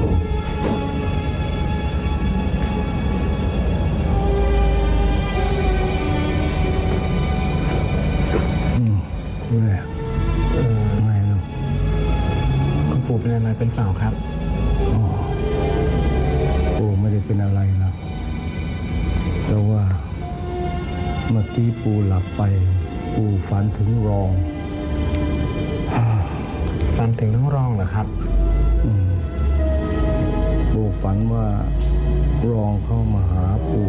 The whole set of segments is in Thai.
แม่เออไม่ลูกคุปูเป็นอะไรเป็นเปล่ครับอ๋อปูไม่ได้เป็นอะไรหรแต่ว่าเมื่อกี้ปูหลับไป ปูฝันถึงรอง ฝันถึงน้องรองเหรอครับ ฝันว่ารองเข้ามาหาปู่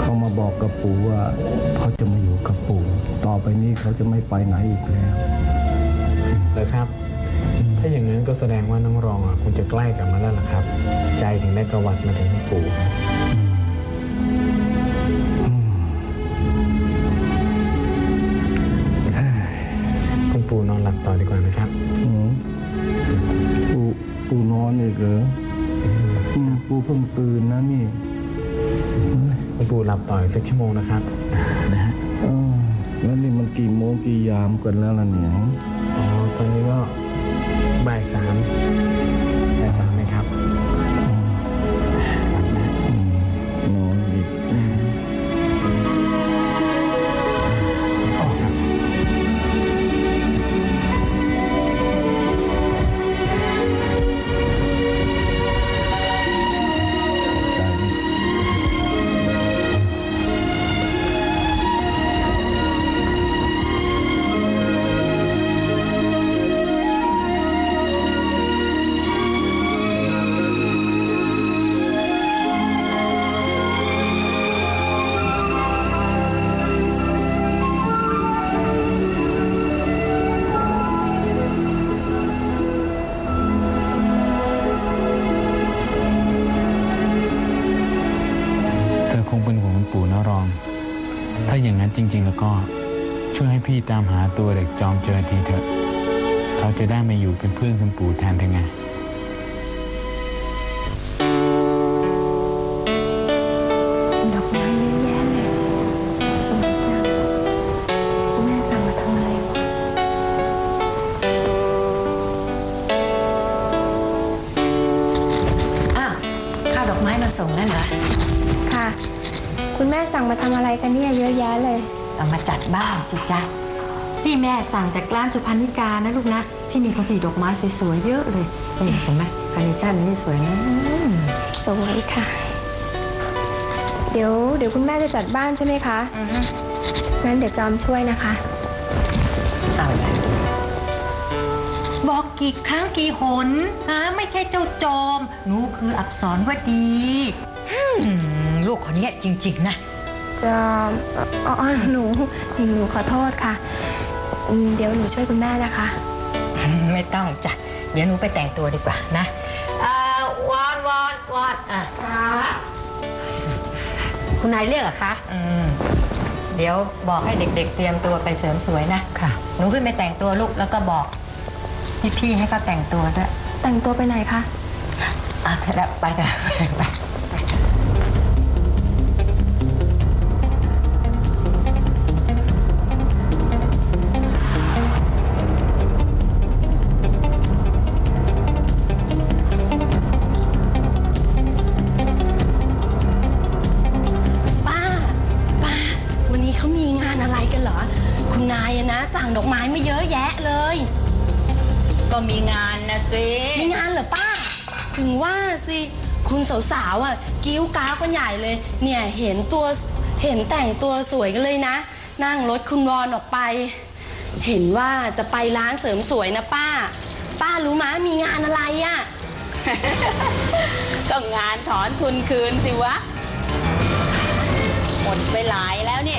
เขามาบอกกับปู่ว่าเขาจะมาอยู่กับปู่ ต่อไปนี้เขาจะไม่ไปไหนอีกแล้วเลยครับ ถ้าอย่างนั้นก็แสดงว่าน้องรองอะคงจะใกล้กลับมาแล้วล่ะครับ ใจถึงได้ประวัติมาถึงคุณปู่ เพิ่งตื่นนะนี่คุณปู่หลับต่ออีกสักชั่วโมงนะครับ นะฮะเออแล้วนี่มันกี่โมงกี่ยามกันแล้วล่ะเนี่ย อ๋อ ตอนนี้ก็บ่ายสาม เธอคงเป็นห่วงคุณปู่นะรอง ถ้าอย่างนั้นจริง ๆ แล้วก็ ช่วยให้พี่ตามหาตัวเด็กจอมเจอทีเถอะ เขาจะได้มาอยู่เป็นเพื่อนคุณปู่แทนเธอไง ทำอะไรกันเนี่ยเยอะแยะเลยเอามาจัดบ้านสิจ๊ะนี่แม่สั่งจากร้านสุพรรณิกานะลูกนะ ที่มีเขาสีดอกไม้สวยๆเยอะเลยนี่เห็นไหมคาร์เนชั่นนี่สวยนะอืมสวยค่ะ เดี๋ยว เดี๋ยวคุณแม่จะจัดบ้านใช่ไหมคะอือฮึงั้นเดี๋ยวจอมช่วยนะคะเอาละบอกกี่ครั้งกี่หนฮะไม่ใช่เจ้าจอม หนูคืออักษรวดีอืมลูกคนนี้จริง ๆ นะ จอมอ๋ออ๋อหนูหนูขอโทษค่ะอืมเดี๋ยวหนูช่วยคุณแม่นะคะ ไม่ต้องจ้ะ เดี๋ยวหนูไปแต่งตัวดีกว่านะอ่าวอนวอนวอนอะคุณนายเรียกเหรอคะอืมเดี๋ยวบอกให้เด็ก ๆ เตรียมตัวไปเสริมสวยนะค่ะ หนูขึ้นไปแต่งตัวลูกแล้วก็บอกพี่ๆให้เขาแต่งตัวด้วย แต่งตัวไปไหนคะอะแล้วไปกันไป รกันเหรอ คุณนายอะนะสั่งดอกไม้มาเยอะแยะเลย ก็มีงานนะสิมีงานเหรอป้า ถึงว่าสิ คุณสาวๆอะ กิ้วก้าวกันใหญ่เลย เนี่ยเห็นตัวเห็นแต่งตัวสวยกันเลยนะ นั่งรถคุณวอนออกไป เห็นว่าจะไปร้านเสริมสวยนะป้า ป้ารู้มะมีงานอะไรอะ ก็งานถอนทุนคืนสิวะ หมดไปหลายแล้วเนี่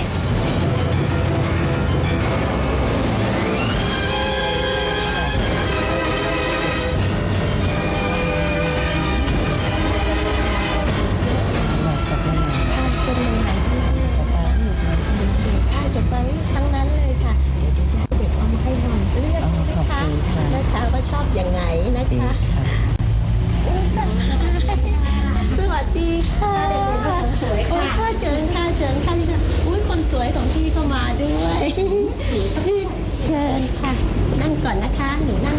นะคะอุ๊ยตายสวัสดีค่ะสวยค่ะค่ะเชิญค่ะเชิญค่ะอุ้ยคนสวยของพี่ก็มาด้วยเชิญค่ะ นั่งก่อนนะคะหนูนั่ง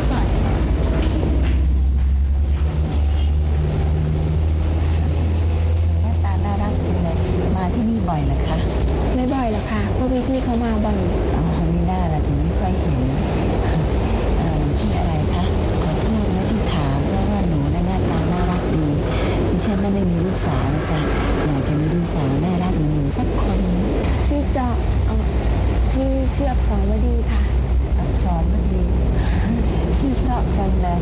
สาวจะอยากจะมีลูกสาวน่ารักเหมือนหนูสักคนที่จะอที่เชื่อกสองวดีค่ะ อักษรดีที่ชอบจังเลย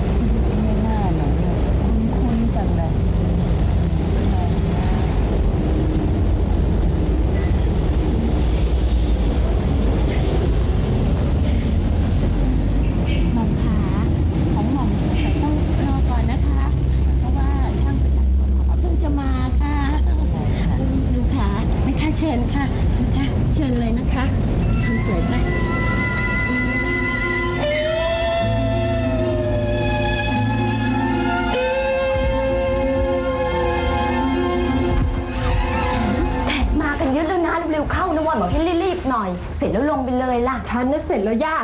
อย เสร็จแล้วลงไปเลยล่ะ ฉันน่ะเสร็จแล้วย่า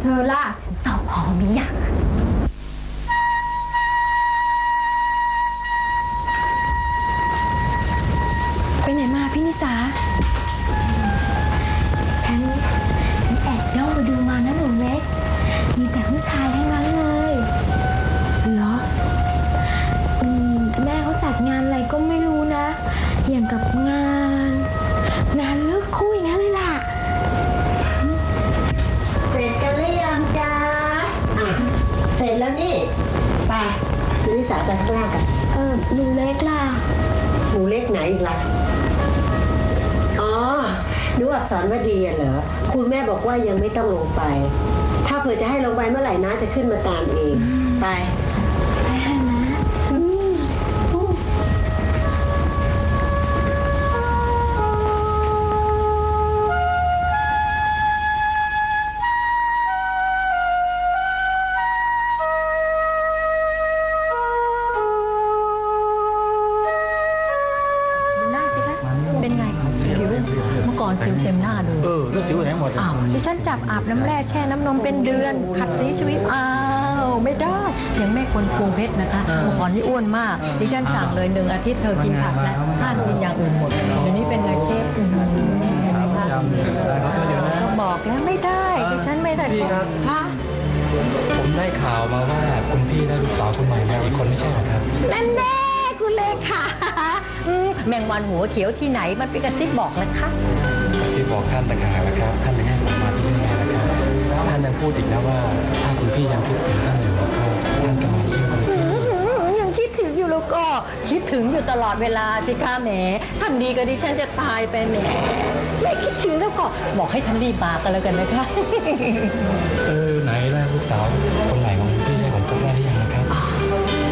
เธอล่ะสอบพอมีย่าไปไหนมาพี่นิสา ลิสาไปข้างล่างกันเออหนูเล็กล่ะหนูเล็กไหนอีกล่ะอ๋อหนูอักษรวดีอะเหรอคุณแม่บอกว่ายังไม่ต้องลงไป ถ้าเผื่อจะให้ลงไปเมื่อไหร่นะจะขึ้นมาตามเอง ไปไป อก่อนผิวเต็มหน้าเลยเออแล้วสิวไหนหมดอ้าวดิฉันจับอาบน้ำแร่แช่น้ำนมเป็นเดือน ขัดสีชีวิตอ้าวไม่ได้อย่างแม่คนพวงเพชรนะคะเมื่อก่อนนี่อ้วนมาก ดิฉันสั่งเลยหนึ่งอาทิตย์เธอกินผักนะห้ามกินอย่างอื่นหมดเดี๋ยวนี้เป็นไงเชฟอื้อหือเห็นไหมคะก็บอกแล้วไม่ได้ดิฉันไม่ได้พี่ครับค่ะผมได้ข่าวมาว่าคุณพี่ได้ลูกสาวคนใหม่มาอีกคนไม่ใช่เหรอครับนั่นแน่คุณเลขาอืมแมงวันหัวเขียวที่ไหนมันเป็นกระซิบบอกนะคะที่ บอกท่านต่างหากนะครับ ท่านถึงให้ผมมาที่นี่นะครับท่านยังพูดอีกนะว่า ถ้าคุณพี่ยังคิดถึงท่านอยู่แล้วก็ท่านจะมาเยี่ยมคุณพี่ยังคิดถึงอยู่แล้วก็คิดถึงอยู่ตลอดเวลาสิคะแหมทำดีกับดิฉันจะตายไปแหมไม่คิดถึงแล้วก็บอกให้ท่านรีบมากันแล้วกันนะคะเออไหนล่ะลูกสาวคนใหม่ของคุณพี่ให้ผมพบได้หรือยังนะครับ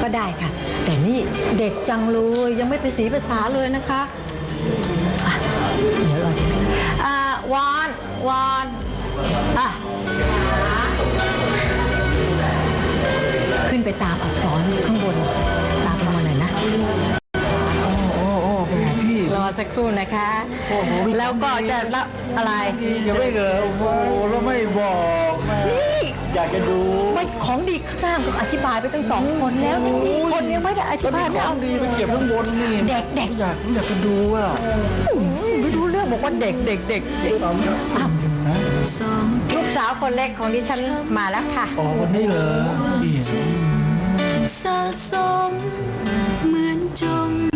ก็ได้ค่ะ แต่นี่เด็กจังเลยยังไม่ไปสีภาษาเลยนะคะอะเดี๋ยวรอ ทีอ่าวานวานอะขึ้นไปตามอักษรข้างบน ตามลงมาหน่อยนะ โอ้โอ้โอ้พี่รอสักครู่นะคะแล้วก็จะรับอะไร ยังไม่เหรอโอ้โหแล้วไม่บอกแม่นี่ อยากจะดูมัของดีข้างก็อธิบายไปตั้งสองคนแล้วนี่มีคนยังไม่ได้อธิบายไม่เอาดีไปเก็บข้างบนนี่เด็กเด็กอยากอยากจะดูอะไม่รู้เรื่องบอกว่าเด็กเด็กเด็กลูกสาวคนแรกของดิฉันมาแล้วค่ะอ๋อวันนี้เหรอสะสมเหมือนจม